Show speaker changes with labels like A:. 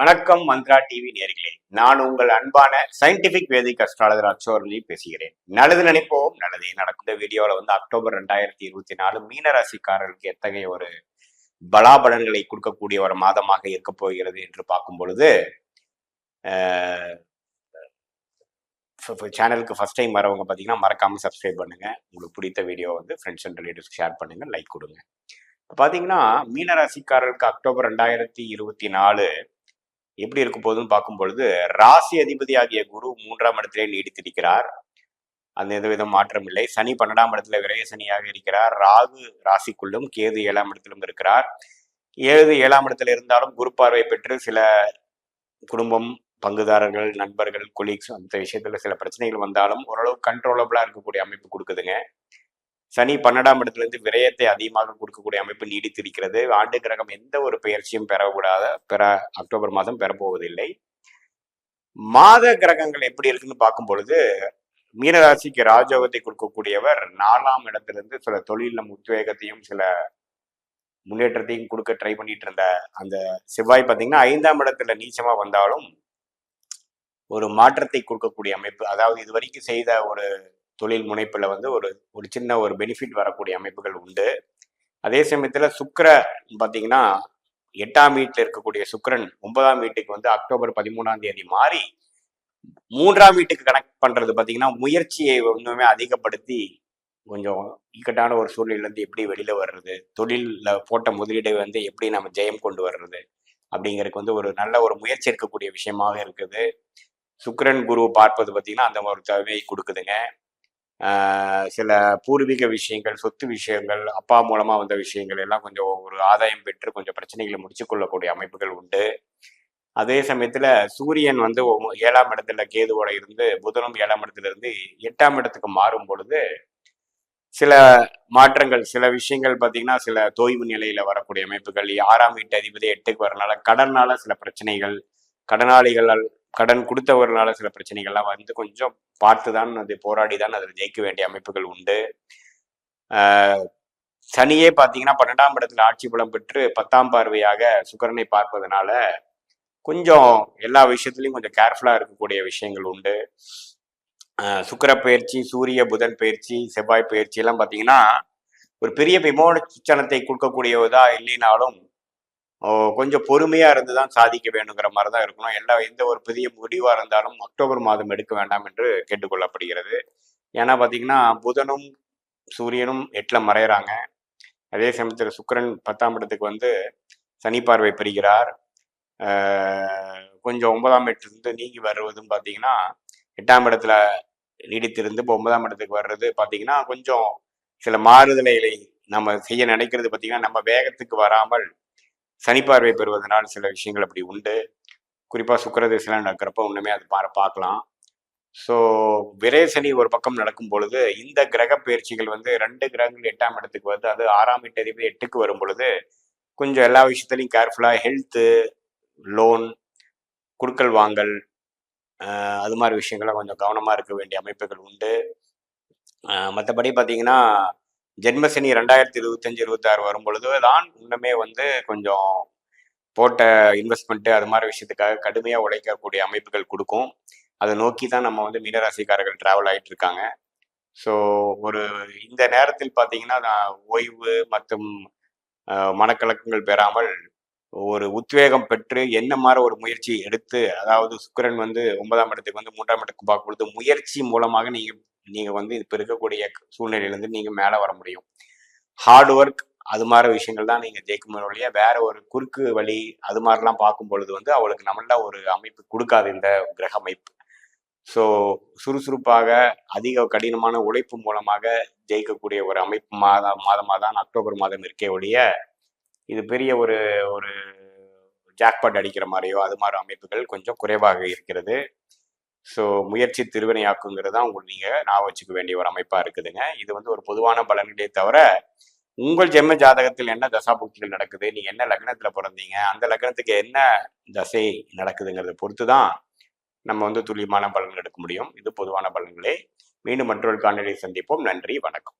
A: வணக்கம் மந்த்ரா டிவி நேர்களே. நான் உங்கள் அன்பான சயின்டிபிக் வேதிக் அஸ்ட்ராலஜர் அச்சோர்லி பேசுகிறேன். நல்லது நினைப்போம். நல்லதே நடக்கும். இந்த வீடியோவில் வந்து அக்டோபர் ரெண்டாயிரத்தி இருபத்தி நாலு மீன ராசிக்காரர்களுக்கு எத்தகைய ஒரு பலாபலன்களை கொடுக்கக்கூடிய ஒரு மாதமாக இருக்க போகிறது என்று பார்க்கும் பொழுது சேனலுக்கு ஃபஸ்ட் டைம் வரவங்க பார்த்தீங்கன்னா மறக்காமல் சப்ஸ்கிரைப் பண்ணுங்க. உங்களுக்கு பிடித்த வீடியோ வந்து ஃப்ரெண்ட்ஸ் அண்ட் ரிலேட்டிவ்ஸ் ஷேர் பண்ணுங்க. லைக் கொடுங்க. இப்போ பார்த்தீங்கன்னா மீனராசிக்காரர்களுக்கு அக்டோபர் ரெண்டாயிரத்தி இருபத்தி நாலு எப்படி இருக்க போகுதுன்னு பார்க்கும் பொழுது ராசி அதிபதி ஆகிய குரு மூன்றாம் இடத்திலே நீடித்திருக்கிறார். அந்த எந்தவித மாற்றம் இல்லை. சனி பன்னெண்டாம் இடத்துல விரய சனியாக இருக்கிறார். ராகு ராசிக்குள்ளும் கேது ஏழாம் இடத்திலும் இருக்கிறார். ஏழு ஏழாம் இடத்துல இருந்தாலும் குரு பார்வை பெற்று சில குடும்பம் பங்குதாரர்கள் நண்பர்கள் கொலீக்ஸ் அந்த விஷயத்துல சில பிரச்சனைகள் வந்தாலும் ஓரளவு கண்ட்ரோலபிளா இருக்கக்கூடிய அமைப்பு கொடுக்குதுங்க. சனி பன்னெண்டாம் இடத்துல இருந்து விரயத்தை அதிகமாக கொடுக்கக்கூடிய அமைப்பு நீடித்திருக்கிறது. ஆண்டு கிரகம் எந்த ஒரு பயிற்சியும் பெறக்கூடாத பெற அக்டோபர் மாதம் பெறப்போவதில்லை. மாத கிரகங்கள் எப்படி இருக்குன்னு பார்க்கும் பொழுது மீனராசிக்கு ராஜோகத்தை கொடுக்கக்கூடியவர் நாலாம் இடத்திலிருந்து சில தொழிலில் உத்வேகத்தையும் சில முன்னேற்றத்தையும் கொடுக்க ட்ரை பண்ணிட்டு இருந்த அந்த செவ்வாய் பார்த்தீங்கன்னா ஐந்தாம் இடத்துல நீச்சமாக வந்தாலும் ஒரு மாற்றத்தை கொடுக்கக்கூடிய அமைப்பு அதாவது இது வரைக்கும் செய்த ஒரு தொழில் முனைப்பில் வந்து ஒரு ஒரு சின்ன ஒரு பெனிஃபிட் வரக்கூடிய அமைப்புகள் உண்டு. அதே சமயத்தில் சுக்கர பார்த்தீங்கன்னா எட்டாம் வீட்டில் இருக்கக்கூடிய சுக்கரன் ஒன்பதாம் வீட்டுக்கு வந்து அக்டோபர் பதிமூணாம் தேதி மாறி மூன்றாம் வீட்டுக்கு கனெக்ட் பண்ணுறது பார்த்தீங்கன்னா முயற்சியை இன்னுமே அதிகப்படுத்தி கொஞ்சம் இக்கட்டான ஒரு சூழ்நிலையிலேருந்து எப்படி வெளியில் வர்றது தொழிலில் போட்ட முதலீடை வந்து எப்படி நம்ம ஜெயம் கொண்டு வர்றது அப்படிங்கிறதுக்கு வந்து ஒரு நல்ல ஒரு முயற்சி இருக்கக்கூடிய விஷயமாக இருக்குது. சுக்கரன் குரு பார்ப்பது பார்த்தீங்கன்னா அந்த ஒரு தேவையை கொடுக்குதுங்க. சில பூர்வீக விஷயங்கள் சொத்து விஷயங்கள் அப்பா மூலமாக வந்த விஷயங்கள் எல்லாம் கொஞ்சம் ஒரு ஆதாயம் பெற்று கொஞ்சம் பிரச்சனைகளை முடிச்சு கொள்ளக்கூடிய அமைப்புகள் உண்டு. அதே சமயத்தில் சூரியன் வந்து ஏழாம் இடத்துல கேதுவோட இருந்து புதனும் ஏழாம் இடத்துல இருந்து எட்டாம் இடத்துக்கு மாறும் பொழுது சில மாற்றங்கள் சில விஷயங்கள் பார்த்தீங்கன்னா சில தொய்வு நிலையில வரக்கூடிய அமைப்புகள் ஆறாம் வீட்டு அதிபதி எட்டுக்கு வரனால கடனால சில பிரச்சனைகள் கடனாளிகளால் கடன் கொடுத்தவர்களால சில பிரச்சனைகள்லாம் வந்து கொஞ்சம் பார்த்து தான் அது போராடி தான் அதில் ஜெயிக்க வேண்டிய அமைப்புகள் உண்டு. சனியே பார்த்தீங்கன்னா பன்னெண்டாம் இடத்துல ஆட்சி பலம் பெற்று பத்தாம் பார்வையாக சுக்கரனை பார்ப்பதனால கொஞ்சம் எல்லா விஷயத்துலையும் கொஞ்சம் கேர்ஃபுல்லாக இருக்கக்கூடிய விஷயங்கள் உண்டு. சுக்கர பயிற்சி சூரிய புதன் பயிற்சி செவ்வாய் பயிற்சி எல்லாம் பார்த்தீங்கன்னா ஒரு பெரிய விமோச்சனத்தை கொடுக்கக்கூடியதா இல்லைனாலும் கொஞ்சம் பொறுமையா இருந்து தான் சாதிக்க வேணுங்கிற மாதிரி தான் இருக்கணும். எல்லா எந்த ஒரு புதிய முடிவா இருந்தாலும் அக்டோபர் மாதம் எடுக்க வேண்டாம் என்று கேட்டுக்கொள்ளப்படுகிறது. ஏன்னா பார்த்தீங்கன்னா புதனும் சூரியனும் எட்டில் மறையிறாங்க. அதே சமயத்தில் சுக்கரன் பத்தாம் இடத்துக்கு வந்து சனி பார்வை பெறுகிறார். கொஞ்சம் ஒன்பதாம் இடத்துலேருந்து நீங்கி வருவதும் பார்த்தீங்கன்னா எட்டாம் இடத்துல நீடித்திருந்து இப்போ ஒன்பதாம் இடத்துக்கு வர்றது பார்த்தீங்கன்னா கொஞ்சம் சில மாறுதலைகளை நம்ம செய்ய நினைக்கிறது பார்த்தீங்கன்னா நம்ம வேகத்துக்கு வராமல் சனிப்பார்வை பெறுவதனால் சில விஷயங்கள் அப்படி உண்டு. குறிப்பாக சுக்கர நடக்கிறப்ப ஒன்றுமே அது பார பார்க்கலாம். ஸோ விரை சனி ஒரு பக்கம் நடக்கும் பொழுது இந்த கிரக பயிற்சிகள் வந்து ரெண்டு கிரகங்கள் எட்டாம் இடத்துக்கு வந்து அது ஆறாம் எட்டு அதிபதி எட்டுக்கு வரும் பொழுது கொஞ்சம் எல்லா விஷயத்துலையும் கேர்ஃபுல்லாக ஹெல்த்து லோன் குடுக்கல் வாங்கல் அது மாதிரி விஷயங்கள்லாம் கொஞ்சம் கவனமாக இருக்க வேண்டிய அமைப்புகள் உண்டு. மற்றபடி பார்த்தீங்கன்னா ஜென்மசனி ரெண்டாயிரத்தி இருபத்தஞ்சு இருபத்தாறு வரும் பொழுது தான் இன்னுமே வந்து கொஞ்சம் போட்ட இன்வெஸ்ட்மெண்ட்டு அது மாதிரி விஷயத்துக்காக கடுமையாக உழைக்கக்கூடிய அமைப்புகள் கொடுக்கும். அதை நோக்கி தான் நம்ம வந்து மீனராசிக்காரர்கள் டிராவல் ஆகிட்டு இருக்காங்க. ஸோ ஒரு இந்த நேரத்தில் பார்த்தீங்கன்னா ஓய்வு மற்றும் மனக்கலக்கங்கள் பெறாமல் ஒரு உத்வேகம் பெற்று என்ன மாதிரி ஒரு முயற்சி எடுத்து அதாவது சுக்கரன் வந்து ஒன்பதாம் இடத்துக்கு வந்து மூன்றாம் இடத்துக்கு பார்க்கும் பொழுது முயற்சி மூலமாக நீங்கள் நீங்கள் வந்து இப்போ இருக்கக்கூடிய சூழ்நிலையிலேருந்து நீங்கள் மேலே வர முடியும். ஹார்ட் ஒர்க் அது மாதிரி விஷயங்கள் தான் நீங்கள் ஜெயிக்கும் வழியா வேற ஒரு குறுக்கு வழி அது மாதிரிலாம் பார்க்கும் பொழுது வந்து அவளுக்கு நம்மள ஒரு அமைப்பு கொடுக்காது இந்த கிரக அமைப்பு. ஸோ சுறுசுறுப்பாக அதிக கடினமான உழைப்பு மூலமாக ஜெயிக்கக்கூடிய ஒரு அமைப்பு மாதம் மாதமாக தான் அக்டோபர் மாதம் இருக்கே ஒழிய இது பெரிய ஒரு ஒரு ஜாக்பாட் அடிக்கிற மாதிரியோ அது மாதிரி அமைப்புகள் கொஞ்சம் குறைவாக இருக்கிறது. ஸோ முயற்சி திருவினையாக்குங்கிறது தான் உங்களுக்கு நீங்கள் நான் வச்சுக்க வேண்டிய ஒரு அமைப்பாக இருக்குதுங்க. இது வந்து ஒரு பொதுவான பலன்களே தவிர உங்கள் ஜென்ம ஜாதகத்தில் என்ன தசாபுக்திகள் நடக்குது? நீங்கள் என்ன லக்னத்தில் பிறந்தீங்க? அந்த லக்னத்துக்கு என்ன தசை நடக்குதுங்கிறத பொறுத்து தான் நம்ம வந்து துல்லியமான பலன்கள் எடுக்க முடியும். இது பொதுவான பலன்களே. மீண்டும் மற்றொரு காணொலியை சந்திப்போம். நன்றி வணக்கம்.